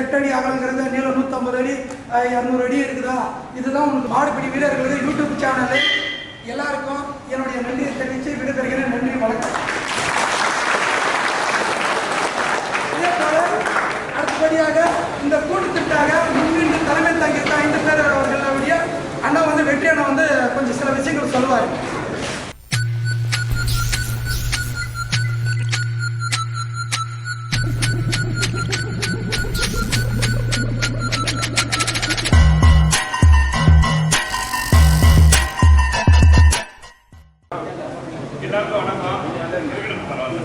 எட்டு அடி அகலங்கிறது நீளம் நூற்றம்பது அடி இரநூறு அடி இருக்குதா? இதுதான் உங்களுக்கு மாடுபிடி வீரர்களுக்கு யூடியூப் சேனலு எல்லாருக்கும் என்னுடைய நன்றியை தெரிவித்து விடைபெறுகிறேன். நன்றி வணக்கம். அடுத்தபடியாக இந்த கூட்டத்திற்காக முன்னின்று தலைமை தங்கியிருக்க ஐந்து பேர் அவர்களுடைய அண்ணா வந்து வெற்றி அண்ணா வந்து கொஞ்சம் சில விஷயங்கள் சொல்லுவார். எல்லாருக்கும் வணக்கம். பரவாயில்ல.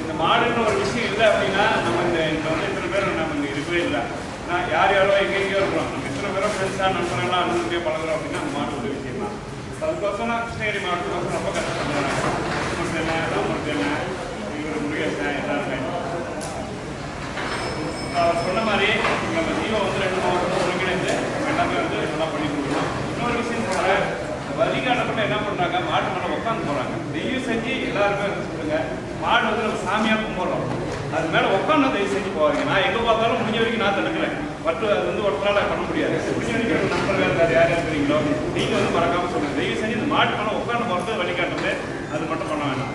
இந்த மாடுன்னு ஒரு விஷயம் இல்லை அப்படின்னா நம்ம இந்த இந்த வந்து இத்தனை பேர் நம்ம இங்கே இருக்கவே இல்லை. நான் யார் யாரோ எங்கே எங்கேயோ இருக்கிறோம். நம்ம இத்தனை பேரும் ஃப்ரெண்ட்ஸாக நண்பர்களாக அண்ணனுக்கே பழகுறோம் அப்படின்னா அந்த மாடு ஒரு விஷயம் தான் அதுக்கோசம் நான் கிருஷ்ணகிரி மாவட்டத்துக்கோசம் ரொம்ப கஷ்டப்படுறேன் ஒரு ராமமுருகன் இவர் முருகேசன் எல்லாருமே. அவர் சொன்ன மாதிரி நம்ம ஜீவோ வந்து ரெண்டு மாவட்டம் ஒருங்கிணைந்து நம்ம எல்லாமே வந்து நல்லா பண்ணி கொடுக்கணும் இன்னொரு விஷயம் சொல்கிறேன் என்ன பண்ணுறாங்க மாட்டு மேலே உட்காந்து போகிறாங்க தயவு செஞ்சு எல்லாருமே சொல்லுங்க. மாடு வந்து நம்ம சாமியாக கும்பிட்றோம். அது மேலே உட்காந்து தயவு செஞ்சு போவாங்க நான் எங்கே பார்த்தாலும் முடிஞ்ச வரைக்கும் நான் தடுக்கிறேன் பட் அது வந்து ஒருத்தரால் பண்ண முடியாது. முடிஞ்ச வரைக்கும் உங்க நண்பர்கள் இருக்காது யார் இருக்கிறீங்களோ நீங்கள் வந்து மறக்காமல் சொல்லுங்கள் தயவு செஞ்சு இந்த மாட்டு மேலே உட்காந்து போகிறது வழிகாட்டுறது அது மட்டும் பண்ண வேண்டாம்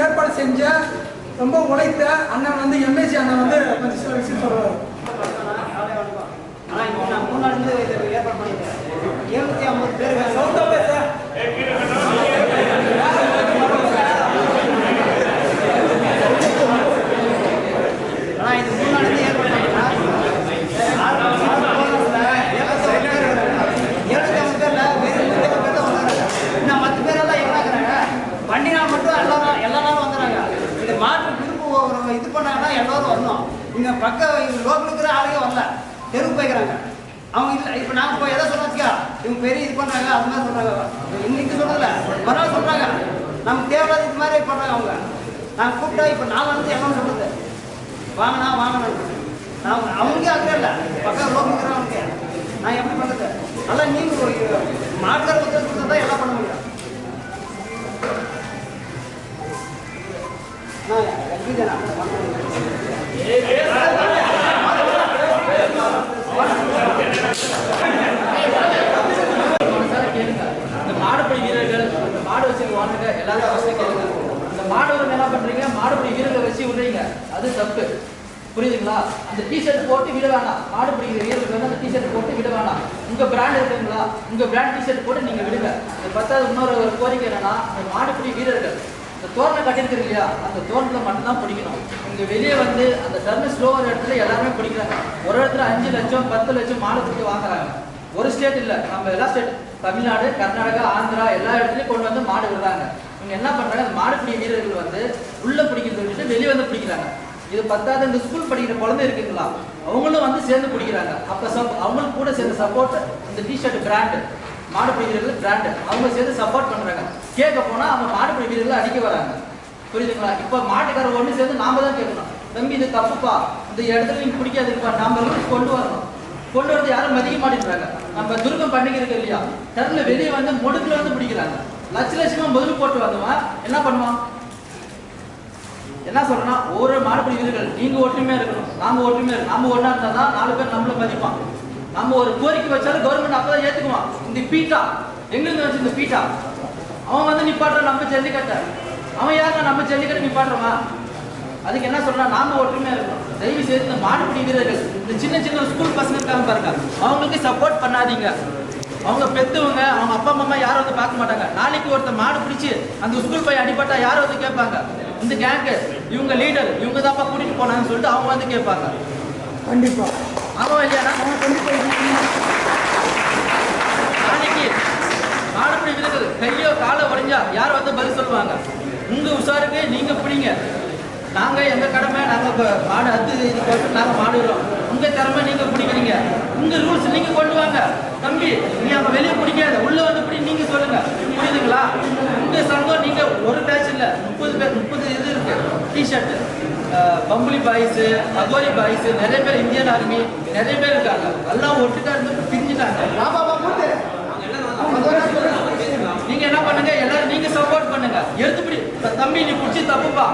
ஏற்பாடு செஞ்ச ரொம்ப உழைத்த அண்ணன் வந்து எம்ஏசி அண்ணன் வந்து கொஞ்சம் விஷயம் ஆனா இப்போ நான் மூணு நாள் இருந்து இது ஏற்பாடு ஐம்பது பேர் இது மூணு ஐம்பது பேர் தான் வந்தாங்க பேரெல்லாம் மட்டும் வந்துடுறாங்க இது பண்ணாங்கன்னா எல்லாரும் வரணும் இங்க பக்கம் லோக்கல் இருக்கிற ஆளுங்க வரல. தெருவு போய்க்கிறாங்க. அவங்க இல்லை இப்போ நாங்கள் இப்போ எதை சொன்னாச்சுக்கா? இவங்க பெரிய இது பண்ணுறாங்க அது மாதிரி சொல்கிறாங்க இன்னைக்கு சொல்கிறதில்ல மறுநாள் சொல்கிறாங்க நமக்கு தேவையில்லாத இது மாதிரி பண்ணுறாங்க அவங்க. நான் கூப்பிட்டா இப்போ நான் வந்து என்ன சொல்கிறது வாங்கண்ணா வாங்கணும் நான் அவங்களுக்கே அக்கறை இல்லை. பக்கம் ரோடு இருக்கிறவங்களுக்கு நான் எப்படி பண்ணுறது அதெல்லாம் நீங்கள் மாற்ற உத்தரவு கொடுத்தா தான் எல்லாம் பண்ண முடியும். நான் எப்படிதானா இந்த மாடுபிடி வீரர்கள் இந்த மாடு வச்சிருக்கவானுங்க எல்லாரும் அவசியம் கேளுங்க. இந்த மாடு என்ன பண்றீங்க? மாடுபிடி வீரர்களை வச்சு விடுறீங்க. அது தப்பு. புரியுதுங்களா? அந்த டிஷர்ட் போட்டு விட வேணாம். மாடு பிடிக்கிற வீரர்களுக்கு வந்து அந்த டிஷர்ட் போட்டு விட வேணாம். உங்க பிராண்ட் இருக்குங்களா? உங்க பிராண்ட் டிஷர்ட் போட்டு நீங்க விடுங்க. இந்த பத்தாவது இன்னொரு ஒரு கோரிக்கை என்னன்னா இந்த மாடுபிடி வீரர்கள் இந்த தோரணை கட்டியிருக்கிறது இல்லையா? அந்த தோரணத்தை மட்டும்தான் பிடிக்கணும். இங்க வெளியே வந்து அந்த டர்ன் ஸ்லோவர் இடத்துல எல்லாருமே பிடிக்கிறாங்க. ஒரு இடத்துல அஞ்சு லட்சம் பத்து லட்சம் மாடு பிடிக்க வாங்குறாங்க. ஒரு ஸ்டேட் இல்லை. நம்ம எல்லா ஸ்டேட் தமிழ்நாடு கர்நாடகா ஆந்திரா எல்லா இடத்துலையும் கொண்டு வந்து மாடு விடுறாங்க. இவங்க என்ன பண்றாங்க அந்த வீரர்கள் வந்து உள்ள பிடிக்கிறத விட்டுட்டு வெளியே வந்து பிடிக்கிறாங்க. இது பத்தாவது இந்த ஸ்கூல் படிக்கிற குழந்தை இருக்குங்களா? அவங்களும் வந்து சேர்ந்து பிடிக்கிறாங்க. அப்ப சப் அவங்களுக்கு கூட சேர்ந்து சப்போர்ட் இந்த டிஷர்ட் பிராண்டு மாடுபிடி வீரர்கள் பிராண்டு அவங்க சேர்ந்து சப்போர்ட் பண்றாங்க. கேட்க போனா அவங்க மாடுபிடி வீரர்கள் வீரர்களை அடிக்க வராங்க. புரியுதுங்களா? இப்ப மாட்டுக்காரர் ஒண்ணு சேர்ந்து நாம தான் கேட்கணும். தம்பி இது தப்புப்பா. இந்த இடத்துல நீங்க பிடிக்காதுப்பா நாம கொண்டு வரணும். கொண்டு வந்து யாரும் மதிக்க மாட்டேங்கிறாங்க நம்ம துர்கம் பண்டிகை இல்லையா? டர்ல வெளியே வந்து முடுக்கில் வந்து பிடிக்கிறாங்க. லட்ச லட்சமா முதல் போட்டு வந்தவன் என்ன பண்ணுவான்? என்ன சொல்றேன்னா ஒவ்வொரு மாடுபிடி வீரர்கள் நீங்க ஒற்றுமையா இருக்கணும் நாம ஒற்றுமையா இருக்கணும். நாம ஒண்ணா இருந்தா தான் நாலு பேர் நம்மள மதிப்பான். நம்ம ஒரு கோரிக்கை வச்சாலும் கவர்மெண்ட் அப்பதான் ஏத்துக்குவான். இந்த பீட்டா எங்க இருந்து வந்து இந்த பீட்டா. அவன் வந்து நிப்பாட்டுறான் நம்ம ஜல்லிக்கட்டை. அவன் யாருன்னா நம்ம ஜல்லிக்கட்டை நிப்பாட்டுறவன் அதுக்கு என்ன சொல்றா நாம ஒற்றுமையா இருக்கணும். தயவு செய்து இந்த மாடுபிடி வீரர்கள் இந்த சின்ன சின்ன ஸ்கூல் பசங்க இருக்காங்க பாருங்க அவங்களுக்கு சப்போர்ட் பண்ணாதீங்க. அவங்க பெத்தவங்க அவங்க அப்பா அம்மா யாரும் வந்து பார்க்க மாட்டாங்க. நாளைக்கு ஒருத்தர் மாடு பிடிச்சி அந்த ஸ்கூல் போய் அடிபட்டா யாரும் வந்து கேட்பாங்க? இந்த கேங்கு இவங்க லீடர் இவங்க தான்ப்பா கூட்டிட்டு போனாங்கன்னு சொல்லிட்டு அவங்க வந்து கேட்பாங்க. கண்டிப்பா. அவன் கண்டிப்பா. நாளைக்கு மாடுபிடி வீரர்கள் கையோ காலோ உடைஞ்சா யார் வந்து பதில் சொல்லுவாங்க? உங்க உஷாருக்கு நீங்க பிடிங்க. நாங்கள் எங்கள் கடமை நாங்கள் இப்போ மாடு அத்து இது போட்டு நாங்கள் மாடுறோம் உங்கள் திறமை நீங்கள் பிடிக்கிறீங்க. உங்கள் ரூல்ஸ் நீங்கள் கொண்டு வாங்க. தம்பி நீ அப்போ வெளியே பிடிக்காத. உள்ளே வந்து இப்படி நீங்கள் சொல்லுங்க. புரியுதுங்களா? உங்கள் சங்கம் நீங்கள் ஒரு பேட்ச் இல்லை முப்பது பேர் முப்பது இது இருக்கு. டிஷர்ட்டு பம்புலி பாய்ஸு அகோரி பாய்ஸு நிறைய பேர் இந்தியன் ஆர்மி நிறைய பேர் இருக்காங்க. எல்லாம் ஒட்டுக்காக இருந்து பிரிஞ்சுட்டாங்க. நீங்க என்ன பண்ணுங்க? எல்லாரும் நீங்க சப்போர்ட் பண்ணுங்க. எடுத்துப்படி தம்பி நீ பிடிச்சி தப்புப்பா.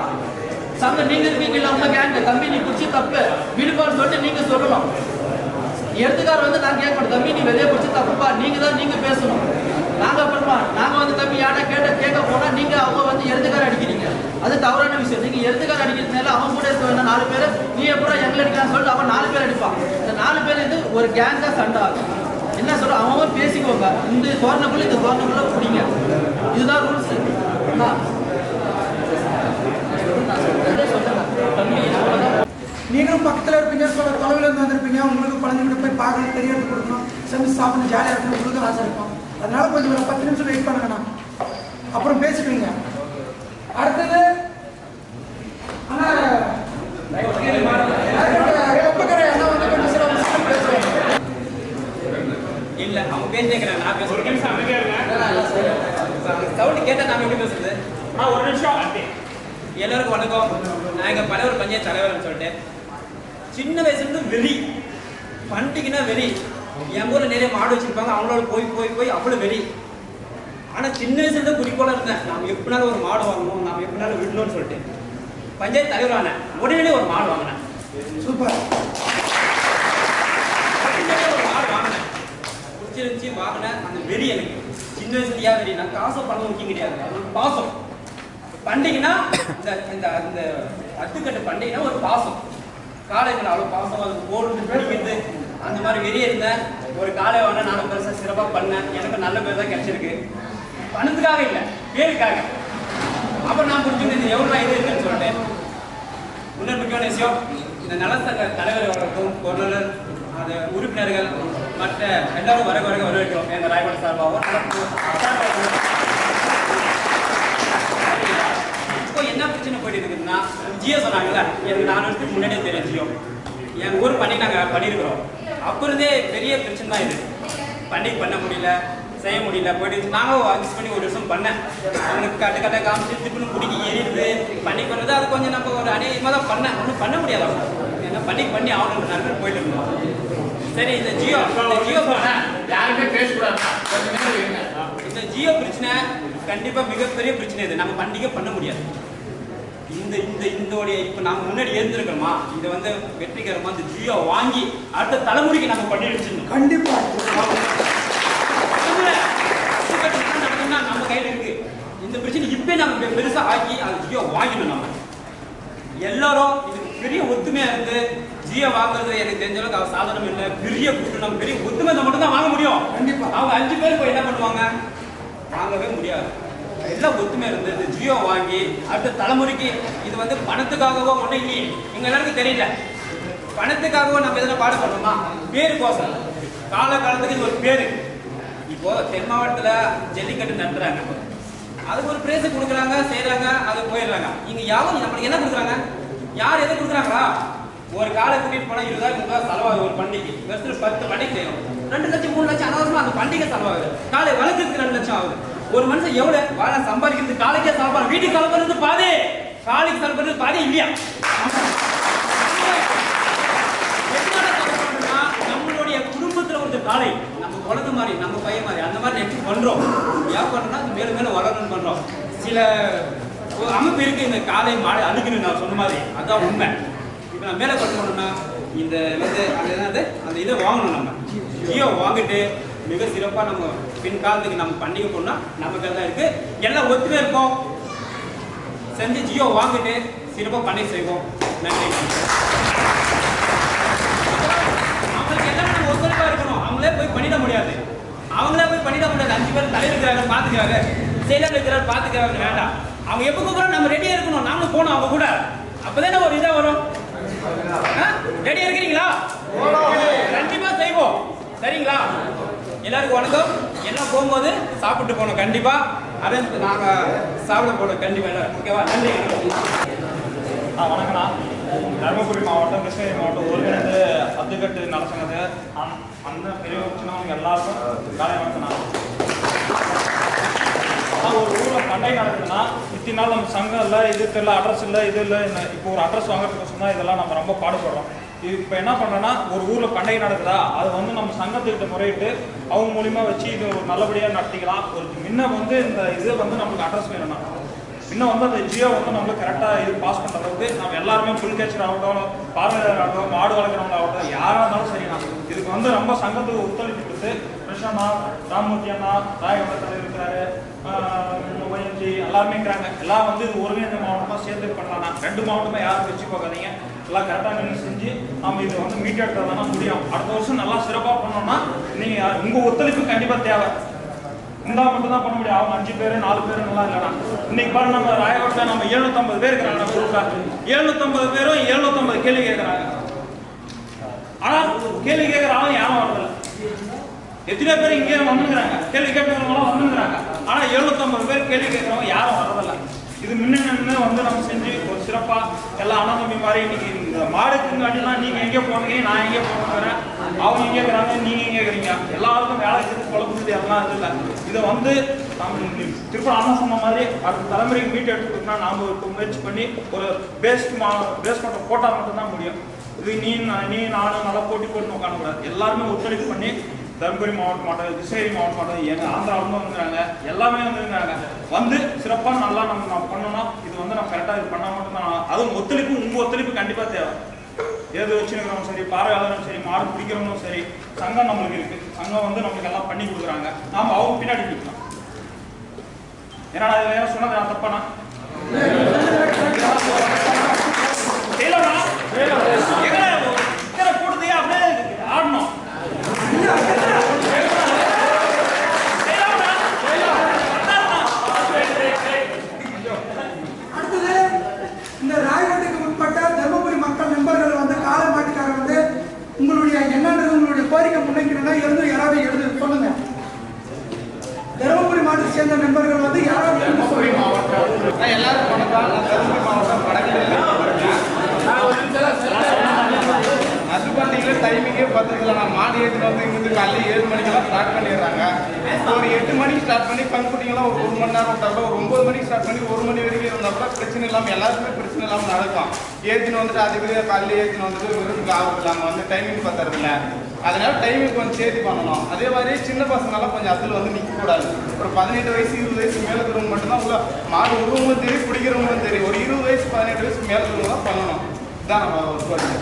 சங்க நீங்க இருக்கீங்கல்ல உங்க கேங்க தம்பி நீ குடிச்சு தப்பு. விடுப்பான்னு சொல்லிட்டு நீங்க சொல்லணும். எடுத்துக்கார் வந்து நான் கேட்கணும். தம்பி நீ வெளியே குடிச்சு தப்புப்பா நீங்க தான் நீங்க பேசணும். நாங்க அப்புறமா நாங்க வந்து தம்பி யார்ட்ட கேட்ட கேட்க போனா நீங்க அவங்க வந்து எடுத்துக்கார அடிக்கிறீங்க. அது தவறான விஷயம். நீங்க எடுத்துக்கார அடிக்கிறதுனால அவன் கூட இருக்க வேண்டாம். நாலு பேர் நீ எப்படா எங்களை அடிக்கலாம்னு சொல்லிட்டு அவன் நாலு பேர் அடிப்பான். இந்த நாலு பேர் இது ஒரு கேங்கா சண்டை ஆகும். என்ன சொல்ற? அவன் பேசிக்கோங்க. இந்த தோரணக்குள்ள இந்த தோரணக்குள்ள பிடிங்க. இதுதான் ரூல்ஸ் நீங்களும் பக்கத்தில் இருப்பீங்க சொல்ல தொலைவில் இருந்து வந்திருப்பீங்க. உங்களுக்கு குழந்தைங்களுக்கு போய் பார்க்கணும் தெரியறது கொடுக்கணும். செஞ்சு சாப்பிடணும் ஜாலியாக இருக்கணும் உங்களுக்கு ஆசை இருக்கும். அதனால கொஞ்சம் ஒரு பத்து நிமிஷம் வெயிட் பண்ணுங்கண்ணா அப்புறம் பேசிக்கிறீங்க அடுத்தது சில இல்ல அவங்க பேசிக்கிறாங்க நான் இருங்க. சவுண்ட் கேட்டா நாம எப்படி பேசுறது ஆ ஒரு நிமிஷம் அப்படி எல்லாருக்கும் வணக்கம். நான் எங்க பழைய பஞ்சாயத்து தலைவர்னு சொல்லிட்டு. சின்ன வயசுல இருந்து வெறி பண்டிகைனா வெறி என் ஊர்ல நிறைய மாடு வச்சிருப்பாங்க. அவங்களோட போய் போய் போய் அவ்வளவு வெறி ஆனா சின்ன வயசுல இருந்து குறிக்கோளா இருந்தேன். நாம எப்படினாலும் ஒரு மாடு வாங்கணும். நாம எப்படினாலும் விடணும்னு சொல்லிட்டு. பஞ்சாயத்து தலைவர் ஆனேன். உடனே ஒரு மாடு வாங்கினேன். சூப்பர். ஒரு மாடு வாங்கினேன். பிடிச்சிருந்துச்சி வாங்கினேன். அந்த வெறி எனக்கு. சின்ன வயசுல ஏன் வெறி நான் காசு பணம் முக்கியம் கிடையாது அது ஒரு பாசம். பண்டிகைனா இந்த இந்த அந்த அத்துக்கட்டு பண்டிகைனா ஒரு பாசம். காளை அவ்வளோ பாசம் அது போடுறது பிடிக்கிறது. அந்த மாதிரி வெறிய இருந்தேன் ஒரு காலை வேணா நானும் பெருசாக சிறப்பாக பண்ணேன் எனக்கு நல்ல பேர் தான் கிடைச்சிருக்கு. பணத்துக்காக இல்லை பேருக்காக. அப்புறம் நான் புரிஞ்சுக்கிட்டு இது எவ்வளோ இது இருக்குன்னு சொல்லிட்டேன். இன்னொரு முக்கியமான விஷயம் இந்த நலசங்க தலைவர்களுக்கும் பொருளாளர் அது உறுப்பினர்கள் மற்ற எல்லாரும் வர வரைக்கும் வரவேற்கிறோம் எங்கள் ராயபுரம் சார்பாகவும் நலப்பு- இப்போ என்ன பிரச்சனை போயிட்டு இருக்குதுன்னா ஜியோ சொன்னாங்கல்ல எனக்கு நாலு வருஷத்துக்கு முன்னாடியே தெரியும் ஜியோ. என் ஊர் பண்ணி நாங்கள் பண்ணியிருக்கிறோம் அப்போ இருந்தே பெரிய பிரச்சனை தான் இது. பண்டிகை பண்ண முடியல செய்ய முடியல போயிட்டு நானும் அட்ஜஸ்ட் பண்ணி ஒரு வருஷம் பண்ணேன். அவனுக்கு கட்ட கட்ட காமிச்சு திப்புன்னு பிடிக்கி எரியுது பண்ணி பண்ணுறது அது கொஞ்சம் நம்ம ஒரு அநேகமாக தான் பண்ணேன். ஒன்றும் பண்ண முடியாது அவங்க. ஏன்னா பண்ணி பண்ணி ஆகணும் நல்ல போயிட்டு இருந்தோம். சரி இந்த ஜியோ இந்த ஜியோ பண்ணேன் யாருமே பேசக்கூடாது இந்த ஜியோ பிரச்சனை கண்டிப்பா மிகப்பெரிய பிரச்சனை இது. நம்ம பண்டிகை பண்ண முடியாது. இந்த இந்த இந்தோடைய இப்ப நாம முன்னாடி இருந்திருக்கோமா இதை வந்து வெற்றிகரமா இந்த ஜியோ வாங்கி அடுத்த தலைமுறைக்கு நம்ம பண்ணி வச்சிருந்தோம் கண்டிப்பா. தலைமுறை, இது பிரச்சனை நடக்குதுன்னா நம்ம கையில இருக்கு. இந்த பிரச்சனை இப்பே நம்ம பெ- பெருசா ஆக்கி அந்த ஜியோ வாங்கிடணும் நம்ம. எல்லாரும் இதுக்கு பெரிய ஒத்துமையா இருந்து ஜியோ வாங்குறது எனக்கு தெரிஞ்ச அளவுக்கு அவ சாதனம் இல்லை. பெரிய கூட்டம் நம்ம பெரிய ஒத்துமை மட்டும் தான் வாங்க முடியும். கண்டிப்பா. அவங்க அஞ்சு பேர் போய் என்ன பண்ணுவாங்க? வாங்கவே முடியாது. எல்லாம் ஒத்துமே இருந்தது. இந்த ஜியோ வாங்கி அடுத்த தலைமுறைக்கு இது வந்து பணத்துக்காகவோ ஒன்றும் இல்லையே. எங்கள் எல்லாருக்கும் தெரியல. பணத்துக்காகவோ நம்ம எதனா பாடுபடுறோமா கோசம் காலகாலத்துக்கு இது ஒரு பேரு. இப்போ தென் மாவட்டத்தில் ஜல்லிக்கட்டு நடத்துறாங்க. அதுக்கு ஒரு பிரைஸ் கொடுக்குறாங்க செய்கிறாங்க அது போயிடுறாங்க. இங்கே யாரும் நம்மளுக்கு என்ன கொடுக்குறாங்க? யார் எதை கொடுக்குறாங்களா? ஒரு காலை கூட்டிட்டு போனால் இருபதாயிரம் முப்பதாயிரம் செலவாகுது ஒரு பண்டிகை. வருஷத்தில் பத்து பண்டிகை செய்யும் ரெண்டு லட்சம் மூணு லட்சம் அனாவசியமா அந்த பண்டிகை செலவாகுது. காலை வளர்க்குறதுக்கு ரெண்டு லட்சம் ஆகுது. ஒரு மனுஷன் எவ்வளவு வாழ சம்பாதிக்கிறது? காலைக்கே சாப்பாடு வீட்டுக்கு கிளம்புறது பாதி. காலைக்கு கிளம்புறது பாதி இல்லையா? நம்மளுடைய குடும்பத்துல ஒரு காலை நம்ம குழந்தை மாதிரி நம்ம பையன் மாதிரி அந்த மாதிரி நெக்ஸ்ட் பண்றோம்? ஏன் பண்றோம்னா அது மேலும் மேலும் வளரணும்னு பண்றோம். சில ஒரு அமைப்பு இருக்கு இந்த காலை மாலை அழுகணும் நான் சொன்ன மாதிரி. அதான் உண்மை. இப்போ நான் மேலே கொண்டு போனோம்னா இந்த வந்து அந்த என்னது? அந்த இதை வாங்கணும் நம்ம. ஜியோ வாங்கிட்டு மிக சிறப்பாக நம்ம பின்காலத்துக்கு நம்ம பண்டிகை போனா நமக்கு எல்லாம் இருக்கு. எல்லாம் ஒத்துமே இருப்போம் செஞ்சு ஜியோ வாங்கிட்டு சிறப்பாக பண்டிகை செய்வோம். நன்றி. அவங்களுக்கு எல்லாமே நம்ம ஒத்துழைப்பா இருக்கணும். அவங்களே போய் பண்ணிட முடியாது. அவங்களே போய் பண்ணிட முடியாது. அஞ்சு பேர் தலைவர் இருக்கிறாங்க பாத்துக்கிறாங்க. செயலர் இருக்கிறார் பாத்துக்கிறாங்க வேண்டாம். அவங்க எப்போ கூப்பிடுறோம் நம்ம ரெடியா இருக்கணும். நாமளும் போகணும் அவங்க கூட. அப்பதானே ஒரு இதா வரும்? ரெடியா இருக்கிறீங்களா? கண்டிப்பா செய்வோம். சரிங்களா? எல்லாருக்கும் வணக்கம். எல்லாம் போகும்போது சாப்பிட்டு போகணும். கண்டிப்பா. அரேஞ்ச் நாங்க சாப்பிட போனோம் கண்டிப்பா எல்லாரும் ஓகேவா? நன்றி. ஆ வணக்கண்ணா தருமபுரி மாவட்டம் கிருஷ்ணகிரி மாவட்டம். ஒருங்கிணைந்து அத்துக்கட்டு நடத்துனது. அந்த பெரிய சின்னவங்க எல்லாருக்கும் காலை வணக்கம் ஆனால் ஒரு ஊரில் பண்டை நடக்குதுன்னா இத்தனை நாள் நம்ம சங்கம் இல்லை இது தெரியல அட்ரஸ் இல்லை இது இல்லை இப்போ ஒரு அட்ரஸ் வாங்குறதுக்கு சொன்னால் இதெல்லாம் நம்ம ரொம்ப பாடுபடுறோம். இது இப்போ என்ன பண்ணுறோன்னா ஒரு ஊரில் பண்டிகை நடக்குதா? அது வந்து நம்ம சங்கத்துக்கிட்ட முறையிட்டு அவங்க மூலியமா வச்சு இது ஒரு நல்லபடியாக நடத்திக்கலாம். ஒரு முன்ன வந்து இந்த இது வந்து நம்மளுக்கு அட்ரஸ் வேணும்னா. இன்னும் வந்து அந்த ஜியோ வந்து நம்மளுக்கு கரெக்டாக இது பாஸ் பண்ணுற அளவுக்கு நம்ம எல்லாருமே புல் கேச்சர் ஆகட்டும் பார்வையாளர் ஆகட்டும் மாடு வளர்க்குறவங்க ஆகட்டும் யாராக இருந்தாலும் சரிண்ணா இதுக்கு வந்து ரொம்ப சங்கத்துக்கு ஒத்துழைப்பு கொடுத்து கிருஷ்ணண்ணா ராமமூர்த்தி அண்ணா ராயகண்ட தலைவர் இருக்கிறாரு எல்லாருமே இருக்கிறாங்க. எல்லாம் வந்து இது ஒருங்கிணைந்த மாவட்டமாக சேர்ந்து பண்ணலாம் ரெண்டு மாவட்டமாக யாரும் வச்சு போகாதீங்க. எல்லாம் கரெக்டாக நின்று செஞ்சு நம்ம இது வந்து மீட் எடுத்ததானா முடியும். அடுத்த வருஷம் நல்லா சிறப்பாக பண்ணோம்னா நீங்கள் உங்கள் ஒத்துழைப்பு கண்டிப்பாக தேவை. இருந்தால் மட்டும்தான் பண்ண முடியும். அவங்க அஞ்சு பேர் நாலு பேர் நல்லா இல்லைனா இன்னைக்கு பாரு நம்ம ராயகோட்டில் நம்ம எழுநூத்தம்பது பேர் இருக்கிறாங்க குரூப்பில் எழுநூத்தம்பது பேரும் எழுநூத்தம்பது கேள்வி கேட்குறாங்க. ஆனால் கேள்வி கேட்குற ஆளும் யாரும் வரதில்ல. எத்தனை பேர் இங்கே வந்துங்கிறாங்க. கேள்வி கேட்டவங்களாம் வந்துங்கிறாங்க. ஆனால் எழுநூத்தம்பது பேர் கேள்வி கேட்குறவங்க யாரும் வரதில்லை. இது முன்னே வந்து நம்ம செஞ்சு ஒரு சிறப்பாக எல்லா அண்ணன் மாதிரி இன்னைக்கு இந்த மாடுக்குங்காட்டிலாம் நீங்கள் எங்கே போனீங்க நான் எங்கே போனேன் அவங்க எங்கே இருக்கிறாங்க நீங்கள் எங்கே இருக்கிறீங்க. எல்லாருக்கும் வேலை செய்து குழப்பது எல்லாம் இது இல்லை. இதை வந்து நம்ம திருப்பி அண்ணா சொன்ன மாதிரி அடுத்த தலைமுறைக்கு மீட் எடுத்துக்கிட்டோம்னா நாம் ஒரு முயற்சி பண்ணி ஒரு பேஸ்ட் மா பேஸ் மட்டும் போட்டால் மட்டும்தான் முடியும். இது நீ நான் நீ நானும் நல்லா போட்டி போட்டு உட்காந்துக்கூடாது எல்லாருமே ஒத்துழைப்பு பண்ணி தருமபுரி மாவட்ட மாவட்டம் கிருஷ்ணகிரி மாவட்ட மாவட்டம் எங்க ஆந்திராவிலும் வந்துருக்காங்க. எல்லாமே வந்துருக்காங்க. வந்து சிறப்பாக நல்லா நம்ம நம்ம பண்ணணும் இது வந்து நம்ம கரெக்டாக இது பண்ணால் மட்டும்தான். அதுவும் ஒத்துழைப்பு உங்கள் ஒத்துழைப்பு கண்டிப்பாக தேவை. ஏது வச்சுருக்கிறவங்க சரி பார்வையாளரும் சரி மாடு பிடிக்கிறவங்களும் சரி சங்கம் நம்மளுக்கு இருக்கு. சங்கம் வந்து நம்மளுக்கு எல்லாம் பண்ணி கொடுக்குறாங்க. நாம அவங்க பின்னாடி நிற்கலாம் ஏன்னா அது வேற சொன்னது நான் தப்பானா? செய்யலாமா எங்களை இத்தனை கூட்டத்தையே அப்படியே ஆடணும் அடுத்தது இந்த ராயகோட்டைக்கு உட்பட்ட தருமபுரி மக்கள் மெம்பர்கள் வந்து காலை மாட்டுக்காரர் வந்து உங்களுடைய என்னன்றது உங்களுடைய வேணும்னா இருந்து யாராவது எழுது சொல்லுங்க தருமபுரி மாவட்டத்தை சேர்ந்த நண்பர்கள் வந்து யாராவது எழுந்து சொல்லுங்க நான் எல்லாருக்கும் வணக்கம் நான் தருமபுரி மாவட்டம் வடகிழக்கு அது பார்த்தீங்கன்னா டைமிங்கே பார்த்துக்கலாம் நான் மாடு ஏற்றிட்டு வந்து இங்கிருந்து காலையில் ஏழு மணிக்கெல்லாம் ஸ்டார்ட் பண்ணிடுறேன் எட்டு மணிக்கு ஸ்டார்ட் பண்ணி கண்குட்டிங்கெல்லாம் ஒரு ஒரு மணி நேரம் விட்டா ஒரு ஒன்பது மணிக்கு ஸ்டார்ட் பண்ணி ஒரு மணி வரைக்கும் இருந்தால் கூட பிரச்சனை இல்லாமல் எல்லாருக்குமே பிரச்சனை இல்லாமல் நடக்கும். ஏற்றின்னு வந்துட்டு அதுக்கு காலையில் ஏற்றின்னு வந்துட்டு வெறும் ஆகுது இல்லாமல் வந்து டைமிங் பத்தறதில்ல. அதனால டைமிங் கொஞ்சம் சேர்த்து பண்ணணும். அதே மாதிரி சின்ன பசங்களாம் கொஞ்சம் அதில் வந்து நிற்கக்கூடாது ஒரு பதினெட்டு வயசு இருபது வயசு மேலே இருக்கிறவங்க மட்டும்தான் உள்ள மாடு உருவமும் தெரியும் பிடிக்கிறவங்களும் தெரியும் ஒரு இருபது வயசு பதினெட்டு வயசு மேலே இருக்கிறவங்க தான் பண்ணணும். இதான் நம்ம ஒரு கோரிக்கை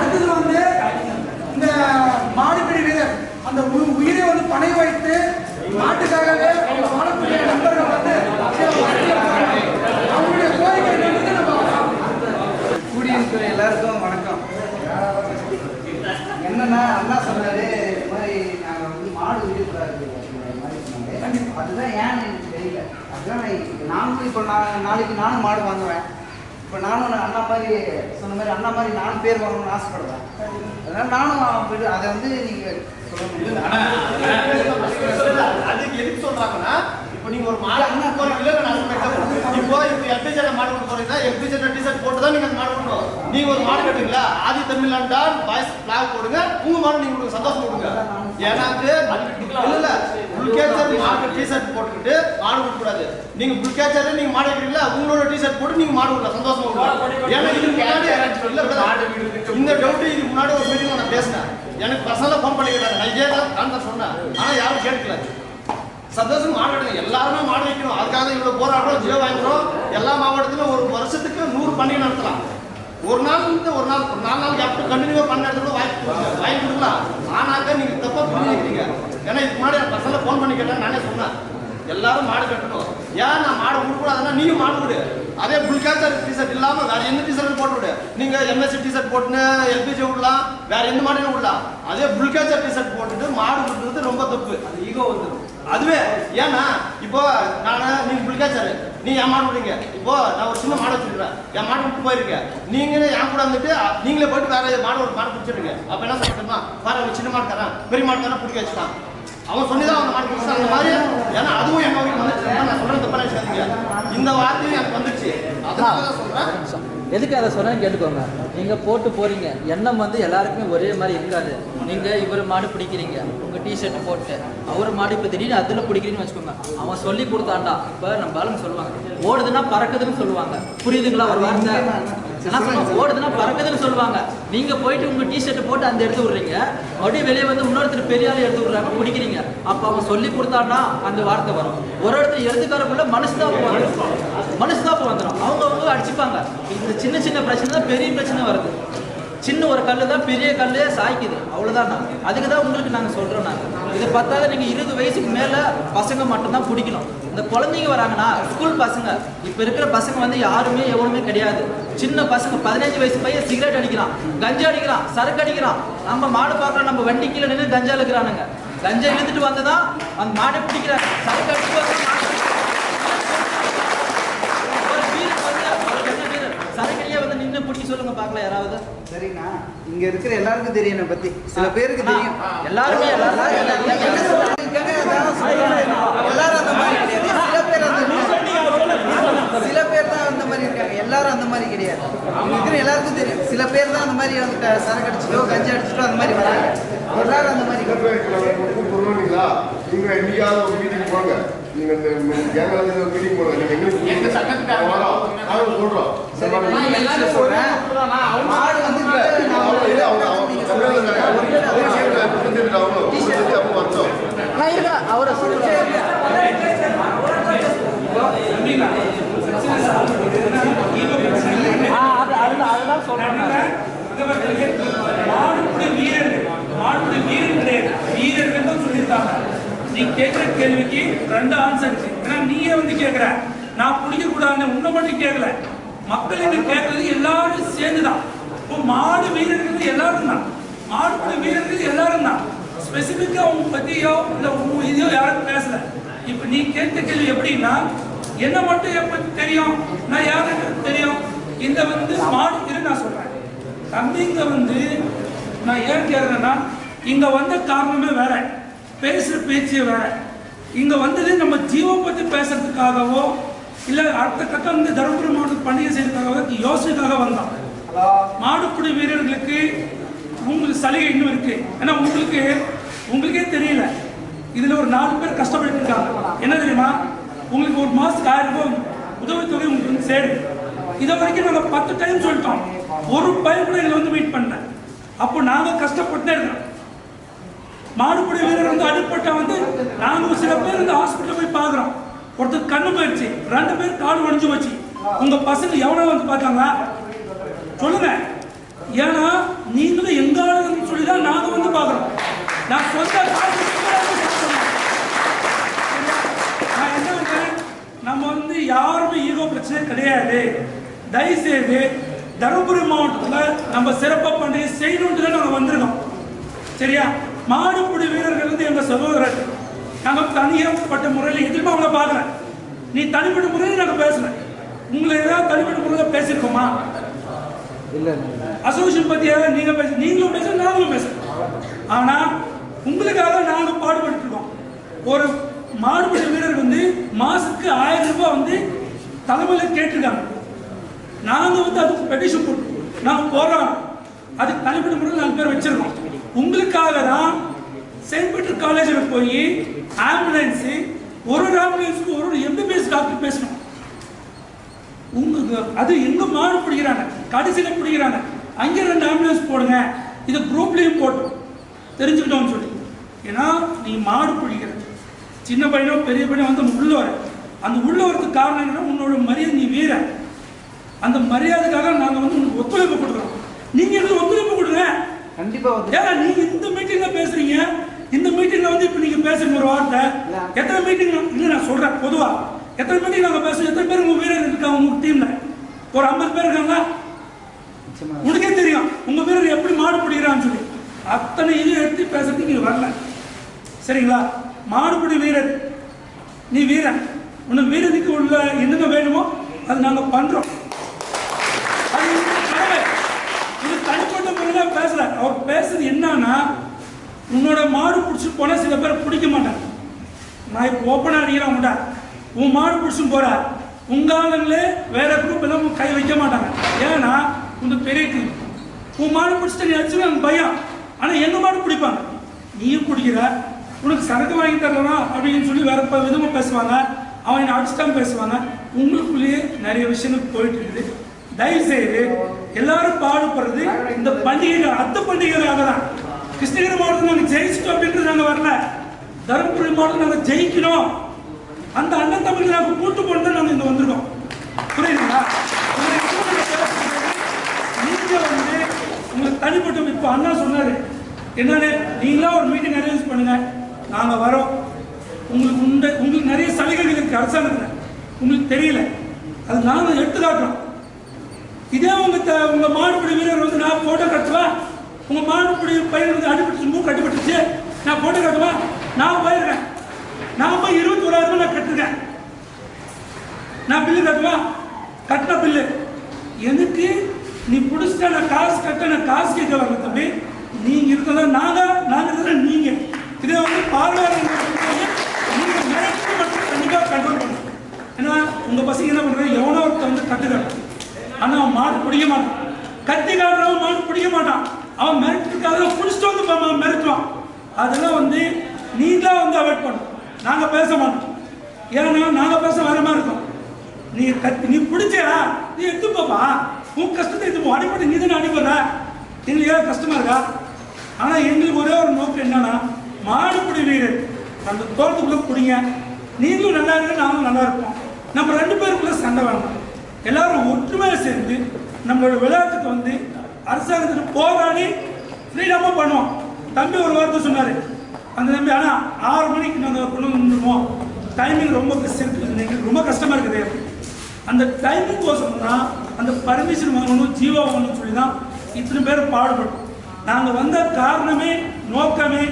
அடுத்தது வந்து இந்த மாடுபிடி வீரர். அந்த உயிரை வந்து பணை வைத்து நாட்டுக்காகவே அவங்க வாழக்கூடிய நண்பர்கள் வந்து அவங்களுடைய கோரிக்கை என்னன்றது நம்ம கூடியிருக்கிற எல்லாருக்கும் வணக்கம். என்னன்னா அண்ணா சொன்னாரு இது மாதிரி நாங்கள் வந்து மாடு விடக்கூடாது அதுதான் ஏன்னு எனக்கு தெரியல. அதுதான் நாங்களும் இப்போ நான் நாளைக்கு நானும் மாடு வாங்குவேன். இப்போ நானும் அண்ணா மாதிரி சொன்ன மாதிரி அண்ணா மாதிரி நானும் பேர் வாங்கணும்னு ஆசைப்படுவேன் அதனால நானும் விடு- அதை வந்து நீங்கள் சொல்லணும் அதுக்கு எதுக்கு சொல்கிறாங்கன்னா இப்போ நீங்க ஒரு மாடு அண்ணா போறீங்களா நான் சொல்றேன் இப்போ இப்போ எல்பிஜில மாடு கொடுக்க போறீங்கன்னா எல்பிஜில டிஷர்ட் போட்டு தான் நீங்க அந்த மாடு கொடுக்கணும். நீங்க ஒரு மாடு கட்டுங்களா ஆதி தமிழ்நாண்டா வாய்ஸ் பிளாக் போடுங்க. உங்க மாடு நீங்க கொடுங்க சந்தோஷம் கொடுங்க. ஏன்னாக்கு இல்ல இல்ல. புல்கேச்சர் மாடு டிஷர்ட் போட்டுக்கிட்டு மாடு கொடுக்க கூடாது. நீங்க புல்கேச்சர் நீங்க மாடு வைக்கிறீங்களா உங்களோட டிஷர்ட் போட்டு நீங்க மாடு கொடுக்கலாம் சந்தோஷமா கொடுக்கலாம் ஏன்னா இதுக்கு முன்னாடி இல்ல இந்த டவுட் இதுக்கு முன்னாடி ஒரு மீட்டிங் நான் பேசினேன். எனக்கு பர்சனலா ஃபோன் பண்ணிக்கிறாங்க. நான் இதே தான் நான் சொன்னேன். ஆனா யாரும் கேட்கல. சந்தோஷம் மாவட்டம் எல்லாருமே மாடு வைக்கணும். அதுக்காக இவ்வளோ போராடுறோம் ஜியோ வாங்குறோம். எல்லா மாவட்டத்திலும் ஒரு வருஷத்துக்கு நூறு பண்டிகை நடத்தலாம். ஒரு நாள் இருந்து ஒரு நாள் ஒரு நாலு நாள் கேப்டன் கண்டினியூவா பண்ண இடத்துல வாங்கி வாங்கி கொடுக்கலாம் ஆனாக்க நீங்க தப்பாக பண்ணிக்கிறீங்க ஏன்னா இதுக்கு முன்னாடி என் பசங்களை ஃபோன் பண்ணி கேட்டேன். நானே சொன்னேன். எல்லாரும் மாடு கட்டணும் ஏன் நான் மாடு விடக்கூடாதுன்னா நீயும் மாடு விடு. அதே புல்கேச்சர் டிஷர்ட் இல்லாம வேற எந்த டிஷர்ட் போட்டு விடு. நீங்க எம்எஸ்சி டிஷர்ட் போட்டுன்னு எல்பிஜி விடலாம். வேற எந்த மாடையும் விடலாம். அதே புல்கேச்சர் டிஷர்ட் போட்டுட்டு மாடு விடுறது ரொம்ப தப்பு. அது ஈகோ வந்துடும் அதுவே ஏன்னா இப்போ நான் நீங்க புல்கேச்சர் நீ என் மாடு விடுங்க இப்போ நான் ஒரு சின்ன மாடு வச்சிருக்கேன் என் மாடு விட்டு போயிருக்கேன். நீங்களே என் கூட வந்துட்டு நீங்களே போயிட்டு வேற மாடு ஒரு மாடு பிடிச்சிருங்க. அப்ப என்ன சொல்றேன்னா பாரு ஒரு சின்ன மாடு தரேன். பெரிய மாடு தரேன் பிடிக்க வச்சுட்டான் அவன் சொல்லிதான் அந்த மாடு பிடிச்சான் அந்த மாதிரி ஏன்னா அதுவும் எங்க வரைக்கும் வந்துச்சு. நான் சொல்றேன் தப்பா நினைச்சாதீங்க இந்த வார்த்தையும் எனக்கு வந்துச்சு. அதனால தான் சொல்றேன். எதுக்கு அதை சொன்னா கேட்டுக்கோங்க. நீங்கள் போட்டு போகிறீங்க எண்ணம் வந்து எல்லாருக்குமே ஒரே மாதிரி இருக்காது. நீங்கள் இவர் மாடு பிடிக்கிறீங்க. உங்கள் டிஷர்ட் போட்டு. அவர் மாடு இப்போ திடீர்னு அதில் பிடிக்கிறீங்கன்னு வச்சுக்கோங்க. அவன் சொல்லி கொடுத்தாண்டா இப்போ நம்ம ஆளுங்க சொல்லுவாங்க. ஓடுதுன்னா பறக்குதுன்னு சொல்லுவாங்க. புரியுதுங்களா ஒரு வார்த்தை? ஓடுதுன்னா பறக்குதுன்னு சொல்லுவாங்க. நீங்கள் போயிட்டு உங்க டிஷர்ட் போட்டு அந்த எடுத்து விடுறீங்க. மறுபடியும் வெளியே வந்து இன்னொருத்தர் பெரிய ஆள் எடுத்து விடுறாங்க. பிடிக்கிறீங்க. அப்போ அவன் சொல்லி கொடுத்தான்னா அந்த வார்த்தை வரும். ஒரு இடத்துல எடுத்துக்காரக்குள்ள தான் வந்துடும் மனசுதாப்பு வந்துடும் அவங்கவுங்க அடிச்சுப்பாங்க. இந்த சின்ன சின்ன பிரச்சனை தான் பெரிய பிரச்சனை வருது. சின்ன ஒரு கல்லு தான் பெரிய கல்லே சாய்க்குது. அவ்வளோதான் நான் அதுக்கு தான் உங்களுக்கு நாங்கள் சொல்கிறோம் நாங்கள் இது பத்தாவது நீங்கள் இருபது வயசுக்கு மேலே பசங்க மட்டும்தான் பிடிக்கணும். இந்த குழந்தைங்க வராங்கன்னா ஸ்கூல் பசங்க இப்போ இருக்கிற பசங்க வந்து யாருமே எவனுமே கிடையாது. சின்ன பசங்க பதினஞ்சு வயசு பையன் சிகரெட் அடிக்கிறான் கஞ்சா அடிக்கிறான் சரக்கு அடிக்கிறான். நம்ம மாடு பார்க்குறோம் நம்ம வண்டி கீழே நின்று கஞ்சா இழுக்கிறானுங்க. கஞ்சா இழுத்துட்டு வந்து தான் அந்த மாடை பிடிக்கிறாங்க. சரக்கு அடிச்சு வந்து மாடை ஒரு வீரர் வந்து அவர் என்ன வீரர் சரக்கடியே வந்து பிடிக்க சொல்லுங்க பார்க்கலாம் யாராவது. சரிண்ணா. இங்க இருக்கிற எல்லாருக்கும் தெரியும் என்னை பத்தி. சில பேருக்கு தெரியும். எல்லாருமே எல்லாரும் எல்லாரும் அந்த மாதிரி கிடையாது. சில பேர் அந்த சில பேர் தான் அந்த மாதிரி இருக்காங்க. எல்லாரும் அந்த மாதிரி கிடையாது. இங்க இருக்கிற எல்லாருக்கும் தெரியும். சில பேர் தான் அந்த மாதிரி வந்துட்டு சரக்கு அடிச்சுட்டோ கஞ்சி அடிச்சுட்டோ அந்த மாதிரி வராங்க. எல்லாரும் அந்த மாதிரி. நீங்க என்னைக்காவது ஒரு மீட்டிங் போங்க. நீங்க இந்த கேரளால ஒரு மீட்டிங் நீங்க எங்களுக்கு எங்க சங்கத்துக்காரங்க வரோம். நாங்க சொல்றோம் சரி நான் என்ன சொல்றேன் மாடு வந்து நான் அவங்க இல்ல, அவங்க அவங்க தமிழ்நாட்டுல இருக்காங்க. அவங்க சேர்ந்து புரிஞ்சுக்கிட்டு அவங்களும் புரிஞ்சுக்கிட்டு அவங்க வரட்டும். நான் இருக்கேன் அவரை சொல்லுங்க ஆ அது அதுதான் அதுதான் சொல்றேன் நான். மாடுபிடி வீரர்கள் மாடுபிடி வீரர் கிடையாது வீரர்கள் தான் சொல்லியிருக்காங்க நீ கேட்குற கேள்விக்கு ரெண்டு ஆன்சர் இருக்கு. ஏன்னா நீயே வந்து கேட்குற நான் பிடிக்க கூடாதுன்னு உன்னை மட்டும் கேட்கல மக்கள் என்ன கேட்கறது எல்லாரும் சேர்ந்துதான். இப்போ மாடு வீரர்கள் எல்லாரும் தான். மாடுபிடி வீரர்கள் எல்லாரும் தான். ஸ்பெசிஃபிக்காக உங்க பற்றியோ இல்லை உங்க இதையோ யாரும் பேசல. இப்போ நீ கேட்ட கேள்வி எப்படின்னா என்ன மட்டும் எப்போ தெரியும்? நான் யாருக்கு தெரியும்? இந்த வந்து மாடு இரு நான் சொல்றேன். தம்பிங்க வந்து நான் ஏன் கேட்குறேன்னா இங்க வந்த காரணமே வேற. பேசுற பேச்சு வேற. இங்க வந்தது நம்ம ஜீவ பத்தி பேசுறதுக்காகவோ இல்ல அடுத்த கட்டம் வந்து தருமபுரி மாவட்ட பண்டிகை செய்யறதுக்காகவோ யோசனைக்காக வந்தோம் மாடுபிடி வீரர்களுக்கு உங்களுக்கு சலுகை இன்னும் இருக்கு. ஏன்னா உங்களுக்கு உங்களுக்கே தெரியல. இதுல ஒரு நாலு பேர் கஷ்டப்பட்டு இருக்காங்க. என்ன தெரியுமா? உங்களுக்கு ஒரு மாசத்துக்கு ஆயிரம் ரூபாய் உதவித்தொகை உங்களுக்கு வந்து சேருது இதை வரைக்கும் நாங்க பத்து டைம் சொல்லிட்டோம். ஒரு பையன் கூட எங்களை வந்து மீட் பண்ணல. அப்போ நாங்க கஷ்டப்பட்டே இருக்கோம். மாடுபிடி வீரர் வந்து அடிப்பட்ட வந்து நாங்கள் சில பேர் வந்து ஹாஸ்பிட்டல் போய் பார்க்குறோம். ஒருத்தர் கண்ணு போயிடுச்சு ரெண்டு பேர் கால் உடைஞ்சு போச்சு. உங்கள் பசங்க எவனோ வந்து பார்த்தாங்க? சொல்லுங்க. ஏன்னா நீங்களும் எங்க ஆளுங்கன்னு சொல்லி தான் நாங்கள் வந்து பார்க்குறோம். நான் சொந்த காசு நான் என்ன நம்ம வந்து யாருமே ஈகோ பிரச்சனை கிடையாது. தயவுசெய்து தருமபுரி மாவட்டத்தில் நம்ம சிறப்பாக பண்டிகை செய்யணுன்ட்டு தான் நாங்கள் வந்திருக்கோம். சரியா? மாடுபிடி வீரர்கள் வந்து எங்கள் சகோதரர் நாங்கள் தனியாகப்பட்ட முறையில் எதிர்ப்பு அவங்கள பார்க்குறேன். நீ தனிப்பட்ட முறையில் நாங்கள் பேசுகிறேன் உங்களை ஏதாவது தனிப்பட்ட முறையில் பேசியிருக்கோமா அசோசியேஷன் பத்தி ஏதாவது நீங்க பேச நீங்களும் பேச நாங்களும் பேச ஆனா உங்களுக்காக நாங்க பாடுபட்டு இருக்கோம். ஒரு மாடுபிடி வீரர் வந்து மாசத்துக்கு ஆயிரம் ரூபாய் வந்து தலைமையில கேட்டிருக்காங்க. நாங்க வந்து அதுக்கு பெட்டிஷன் போட்டு நாங்க போறோம் அதுக்கு தனிப்பட்ட முறையில் நாலு பேர் வச்சிருக்கோம். உங்களுக்காக தான் செயின்ட் பீட்டர் காலேஜில் போய் ஆம்புலன்ஸ் ஒரு ஒரு ஆம்புலன்ஸுக்கு ஒரு ஒரு எம்பிபிஎஸ் டாக்டர் பேசணும். உங்களுக்கு அது எங்க மாடு பிடிக்கிறாங்க? கடைசியில் பிடிக்கிறாங்க. அங்கே ரெண்டு ஆம்புலன்ஸ் போடுங்க. இது குரூப்லேயும் போட்டோம். தெரிஞ்சுக்கிட்டோம்னு சொல்லி. ஏன்னா நீ மாடு பிடிக்கிற. சின்ன பையனோ பெரிய பையனோ வந்து உள்ள வர அந்த உள்ள வரதுக்கு காரணம் என்னன்னா உன்னோட மரியாதை நீ வீர. அந்த மரியாதைக்காக நாங்கள் வந்து உங்களுக்கு ஒத்துழைப்பு கொடுக்குறோம். நீங்கள் கண்டிப்பா ஏன்னா நீங்க இந்த மீட்டிங்ல பேசுறீங்க? இந்த மீட்டிங்ல வந்து இப்ப நீங்க பேசுறீங்க ஒரு வார்த்தை. எத்தனை மீட்டிங் இல்ல நான் சொல்றேன் பொதுவா. எத்தனை மீட்டிங் நாங்க பேசுறோம் எத்தனை பேர் உங்க வீரர் இருக்காங்க உங்க டீம்ல ஒரு ஐம்பது பேர் இருக்காங்களா? உனக்கே தெரியும் உங்க வீரர் எப்படி மாடு பிடிக்கிறான்னு சொல்லி. அத்தனை இது எடுத்து பேசுறதுக்கு நீங்க வரல. சரிங்களா? மாடுபிடி வீரர். நீ வீரன். உனக்கு வீரனுக்கு உள்ள என்னென்ன வேணுமோ அது நாங்க பண்றோம் அது உங்க கடமை. இது தனிப்பட்ட பேசல. அவர் பேசுறது என்னன்னா உன்னோட மாடு பிடிச்சி போனா சில பேர் பிடிக்க மாட்டாங்க. நான் இப்போ ஓப்பனாக அடிக்கிறேன் உன்கிட்ட. உன் மாடு பிடிச்சும் போற. உங்க ஆளுங்களே வேற குரூப் எல்லாம் கை வைக்க மாட்டாங்க. ஏன்னா உங்க பெரிய டீம் உன் மாடு பிடிச்சிட்டு நீ அடிச்சு பயம். ஆனால் எங்கள் மாடு பிடிப்பாங்க? நீயும் பிடிக்கிற. உனக்கு சரக்கு வாங்கி தரலாம் அப்படின்னு சொல்லி வேற விதமாக பேசுவாங்க. அவன் என்னை அடிச்சுட்டான் பேசுவாங்க. உங்களுக்குள்ளேயே நிறைய விஷயங்கள் போயிட்டு இருக்குது. தயவு செய்து எல்லாரும் பாடுபடுறது இந்த பண்டிகைகள் அத்த பண்டிகைகளாக தான் கிருஷ்ணகிரி மாவட்டத்தில் நாங்கள் ஜெயிச்சிட்டோம் அப்படின்றது நாங்கள் வரல. தருமபுரி மாவட்டம் நாங்கள் ஜெயிக்கணும். அந்த அண்ணன் தமிழ் நாங்கள் கூட்டு போட்டு தான் நாங்கள் இங்கே வந்திருக்கோம். புரியுதுங்களா? நீங்கள் வந்து உங்களுக்கு தனிப்பட்ட இப்போ அண்ணா சொன்னார் என்னன்னு நீங்களா ஒரு மீட்டிங் அரேஞ்ச் பண்ணுங்க. நாங்கள் வரோம். உங்களுக்கு உண்ட உங்களுக்கு நிறைய சலுகைகள் இருக்குது அரசாங்கத்தில். உங்களுக்கு தெரியல. அது நாங்கள் எடுத்து காட்டுறோம் இதே உங்க த- உங்க மாடுபிடி வீரர் வந்து நான் போட்டோ கட்டுவா? உங்க மாடுபிடி பையன் வந்து அடிபட்டு மூக்கு அடிபட்டுச்சு நான் போட்டோ கட்டுவா? நான் போயிருக்கேன். நான் போய் இருபத்தி ஓராயிரம் நான் கட்டுறேன் நான் பில்லு கட்டுவா? கட்டின பில்லு எனக்கு நீ பிடிச்ச நான் காசு கட்ட நான் காசு கேட்க வரல தம்பி. நீங்க இருக்கிறதா நாங்க நாங்க இருக்கிறத நீங்க. இதே வந்து பார்வையாளர் கண்ட்ரோல் பண்ணணும் ஏன்னா உங்க பசங்க என்ன பண்றாங்க? எவனோ ஒருத்தன் வந்து கட்டுக்கிறான் ஆனா அவன் மாடு பிடிக்க மாட்டான். கத்தி காட்டுறவன் மாடு பிடிக்க மாட்டான். அவன் மிரட்டுக்காக பிடிச்சிட்டு வந்து அவன் மிரட்டுவான். அதெல்லாம் வந்து நீ தான் வந்து அவாய்ட் பண்ணும் நாங்கள் பேச மாட்டோம். ஏன்னா நாங்கள் பேச வர மாதிரி இருக்கோம். நீ கத்தி நீ பிடிச்சியா? நீ எடுத்து போப்பா. உன் கஷ்டத்தை எடுத்து போ. அடிப்பட்டு நீ தானே அடிப்படுற எங்களுக்கு ஏதாவது கஷ்டமாக இருக்கா? ஆனால் எங்களுக்கு ஒரே ஒரு நோக்கம் என்னன்னா மாடு பிடி வீரர் அந்த தோட்டத்துக்குள்ளே பிடிங்க. நீங்களும் நல்லா இருக்க நாங்களும் நல்லா இருப்போம். நம்ம ரெண்டு பேருக்குள்ளே சண்டை வேண்டாம் எல்லாரும் ஒற்றுமையாக சேர்ந்து நம்மளோட விளையாட்டுக்கு வந்து அரசாங்கத்துக்கு போராடி ஃப்ரீடமாக பண்ணுவோம். தம்பி ஒரு வார்த்தை சொன்னார். அந்த தம்பி ஆனால் ஆறு மணிக்கு நாங்கள் கொண்டு வந்துருவோம். டைமிங் ரொம்ப எங்களுக்கு ரொம்ப கஷ்டமாக இருக்குது. அந்த டைமிங் கோசம் தான் அந்த பர்மிஷன் வாங்கணும் ஜீவா வாங்கணும்னு சொல்லி தான் இத்தனை பேர் பாடுபடும் நாங்கள் வந்த காரணமே நோக்கமே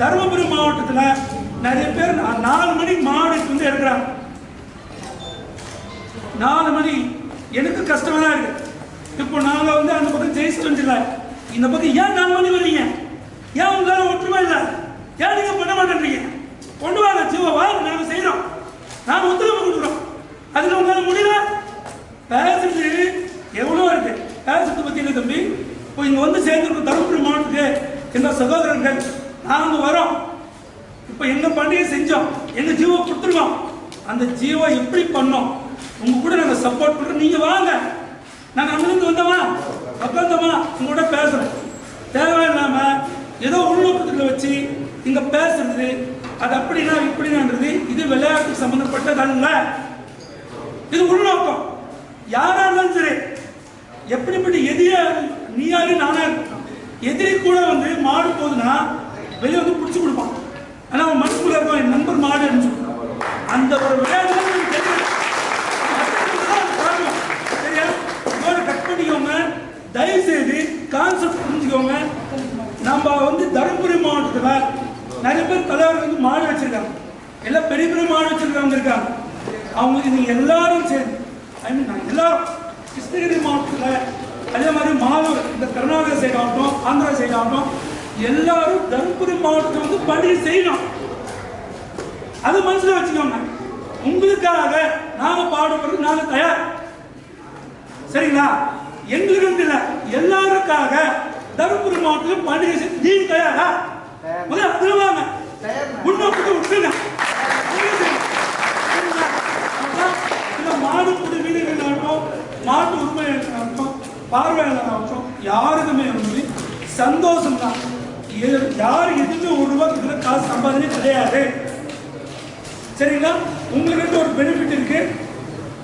தருமபுரி மாவட்டத்தில் நிறைய பேர் நாலு மணிக்கு மாவட்டத்துக்கு வந்து எடுக்கிறாங்க. நாலு மணி. எனக்கு கஷ்டமா தான் இருக்கு. இப்போ நாங்கள் வந்து அந்த பக்கம் ஜெயிச்சுட்டு வந்துடல இந்த பக்கம் ஏன் நாலு மணி வரீங்க? ஏன் உங்களால் ஒற்றுமை இல்லை? ஏன் நீங்கள் பண்ண மாட்டேன்றீங்க? கொண்டு வாங்க ஜீவா வாங்க நாங்கள் செய்கிறோம் நாங்கள் ஒத்துழைப்பு கொடுக்குறோம். அதில் உங்களால் முடியல? பேசுறது எவ்வளோ இருக்கு? பேசுறது பற்றி இல்லை தம்பி? இப்போ இங்கே வந்து சேர்ந்துருக்கோம் தருமபுரி மாவட்டத்துக்கு என்ன சகோதரர்கள்? நாங்கள் வரோம். இப்போ எங்கள் பண்டிகை செஞ்சோம். எங்கள் ஜீவோ கொடுத்துருக்கோம். அந்த ஜீவோ எப்படி பண்ணோம்? உங்க கூட நாங்க சப்போர்ட் பண்றோம். நீங்க வாங்க. நாங்க அங்கிருந்து வந்தோமா உட்காந்தோமா உங்க கூட பேசுறோம் தேவையில்லாம ஏதோ உள்நோக்கத்துல வச்சு இங்க பேசுறது அது அப்படின்னா இப்படினான்றது இது விளையாட்டு சம்பந்தப்பட்டதல்ல இது உள்நோக்கம். யாரா இருந்தாலும் சரி எப்படிப்பட்ட எதிரியா நீயாரு நானா எதிரி கூட வந்து மாடு போகுதுன்னா வெளியே வந்து பிடிச்சி கொடுப்பான். ஆனா அவன் மனசுக்குள்ள இருக்கும் என் நண்பர் மாடு சொல்லுவான் அந்த ஒரு விளையாட்டு தான் எனக்கு தெரியும். அதுதான் அது காரணம். சரியா இதோட கட் பண்ணிக்கோங்க தயவு செய்து கான்செப்ட் புரிஞ்சுக்கோங்க. நம்ம வந்து தருமபுரி மாவட்டத்தில் நிறைய பேர் தலைவர் வந்து மாடு வச்சிருக்காங்க. எல்லாம் பெரிய பெரிய மாடு வச்சுருக்காங்க இருக்காங்க. அவங்களுக்கு நீங்க எல்லாரும் சேர்ந்து ஐ மீன் எல்லாரும் கிருஷ்ணகிரி மாவட்டத்தில் அதே மாதிரி மாலூர் இந்த கர்நாடக சைடு ஆகட்டும் ஆந்திரா சைடு ஆகட்டும் எல்லாரும் தருமபுரி மாவட்டத்தை வந்து பண்டிகை செய்யணும் அது மனசில் வச்சுக்கோங்க. உங்களுக்காக நாங்கள் பாடுபடுறதுக்கு நாங்கள் தயார். சரிங்களா? எங்களுக்கு எல்லாருக்காக தருமபுரி மாவட்டத்தில் பண்டிகை நீங்க தயாரா முதல்ல அதுல வாங்க. முன்னோக்கத்தை விட்டுருங்க. மாடு குடி வீரர்களாகட்டும் மாட்டு உரிமையாளர்களாகட்டும் பார்வையாளராகட்டும் யாருக்குமே வந்து சந்தோஷம் தான் யார் எதுவுமே ஒரு ரூபா இதுல காசு சம்பாதனை கிடையாது. சரிங்களா? உங்களுக்கு ஒரு பெனிஃபிட் இருக்கு?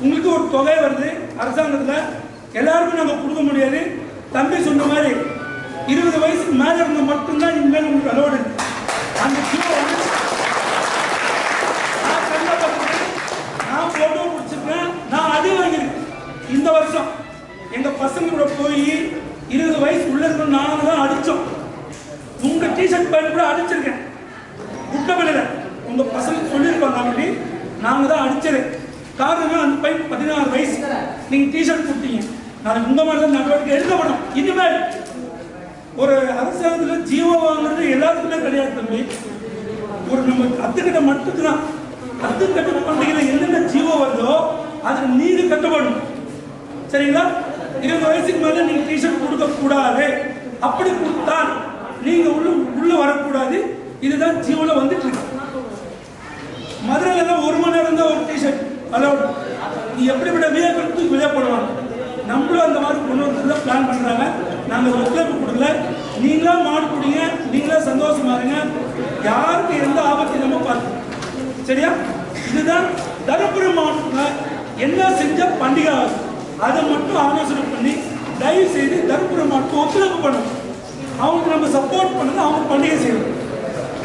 உங்களுக்கு ஒரு தொகை வருது. அரசாங்கத்துல எல்லாருக்கும் நம்ம கொடுக்க முடியாது. தம்பி சொன்ன மாதிரி இருபது வயசுக்கு மேல இருந்த மட்டும்தான் இனிமேல் உங்களுக்கு அலோடு அந்த ஜீவோ நான் கண்ணில் பார்த்துருக்கேன். நான் போட்டோ பிடிச்சிருக்கேன். நான் அடி வாங்கியிருக்கேன். இந்த வருஷம் எங்க பசங்க கூட போய் இருபது வயசு உள்ள இருக்கிற நாங்க தான் அடிச்சோம். உங்க டிஷர்ட் பேண்ட் கூட அடிச்சிருக்கேன். குட்டமலையில் உங்க பசங்க சொல்லியிருப்பாங்க அப்படி. நாங்க தான் அடிச்சது. காரணம் அந்த பையன் பதினாறு வயசு. நீங்க டிஷர்ட் கொடுத்தீங்க நாளைக்கு இந்த மாதிரி தான் நடவடிக்கை எடுக்கப்படும். இனிமேல் ஒரு அரசாங்கத்தில் ஜீவோ வாங்குறது எல்லாத்துக்குமே கிடையாது தம்பி. ஒரு நம்ம அத்துக்கிட்ட மட்டும் தான் அத்துக்கட்டு பண்டிகையில் என்னென்ன ஜீவோ வருதோ அதுக்கு நீங்க கட்டுப்படணும் சரிங்களா? இருபது வயசுக்கு மேலே நீங்க டிஷர்ட் கொடுக்க கூடாது. அப்படி கொடுத்தால் நீங்க உள்ள உள்ள வரக்கூடாது. இதுதான் ஜீவோல வந்துட்டு இருக்கு. மதுரையில் ஒரு மணி நேரம் தான் ஒரு டிஷர்ட் அலௌட் நீ எப்படிப்பட்ட வியக்கம் விளையாடுவாங்க நம்மளும் அந்த மாதிரி கொண்டு வந்து பிளான் பண்றாங்க. நாங்கள் ஒத்துழைப்பு கொடுக்கல. நீங்களா மாடு கொடுங்க நீங்களா சந்தோஷமா இருங்க. யாருக்கு எந்த ஆபத்தையும் நம்ம பார்த்து. சரியா? இதுதான் தருமபுரி மாவட்டத்தில் என்ன செஞ்ச பண்டிகை ஆகும். அதை மட்டும் ஆலோசனை பண்ணி தயவு செய்து தருமபுரி மாவட்டம் ஒத்துழைப்பு பண்ணணும். அவங்களுக்கு நம்ம சப்போர்ட் பண்ணணும் அவங்க பண்டிகை செய்யணும்.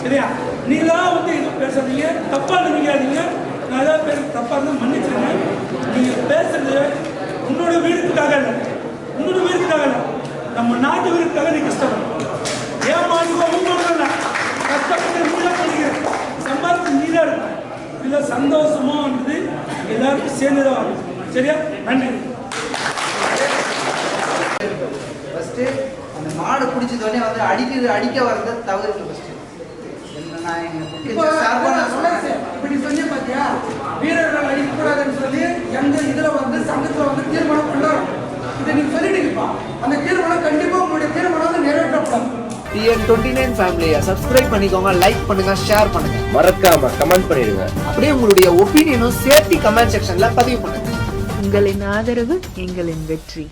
சரியா? நீங்களா வந்து எதுவும் பேசாதீங்க. தப்பாக நினைக்காதீங்க. நான் ஏதாவது பேர் தப்பாக இருந்தால் மன்னிச்சிருங்க. வீடுக்காக இல்லை உன்னோட வீடுக்காக இல்லை நம்ம நாட்டு வீடுக்காக நீ மாட்டுக்கோ உங்க மாட்டுக்கோ கஷ்டப்பட்டு நீ தான் பண்ணிக்கிற சம்பாதிச்சு நீ தான் இருக்க இதில் சந்தோஷமான்றது எல்லாருக்கும் சேர்ந்துதான் வரும். சரியா? நன்றி. ஃபஸ்ட்டு அந்த மாடு பிடிச்சதோடனே வந்து அடிக்கிறது அடிக்க வர்றது தவறு ஃபஸ்ட்டு இப்போ எங்கள் சார்பாக நான் சுரேஷ், சொல்றேன். வீரர்கள் அடிக்கக்கூடாதுன்னு சொல்லி எங்க இதுல வந்து சங்கத்துல வந்து தீர்மானம் கொண்டாடும் இதை நீங்க சொல்லிட்டீங்கப்பா அந்த தீர்மானம் கண்டிப்பா உங்களுடைய தீர்மானம் வந்து நிறைவேற்றப்படும். டிஎன் டுவெண்ட்டி நைன் ஃபேமிலியை சப்ஸ்கிரைப் பண்ணிக்கோங்க லைக் பண்ணுங்க ஷேர் பண்ணுங்க. மறக்காம கமெண்ட் பண்ணிடுங்க. அப்படியே உங்களுடைய ஒப்பீனியனும் சேர்த்து கமெண்ட் செக்ஷன்ல பதிவு பண்ணுங்க. உங்களின் ஆதரவு எங்களின் வெற்றி.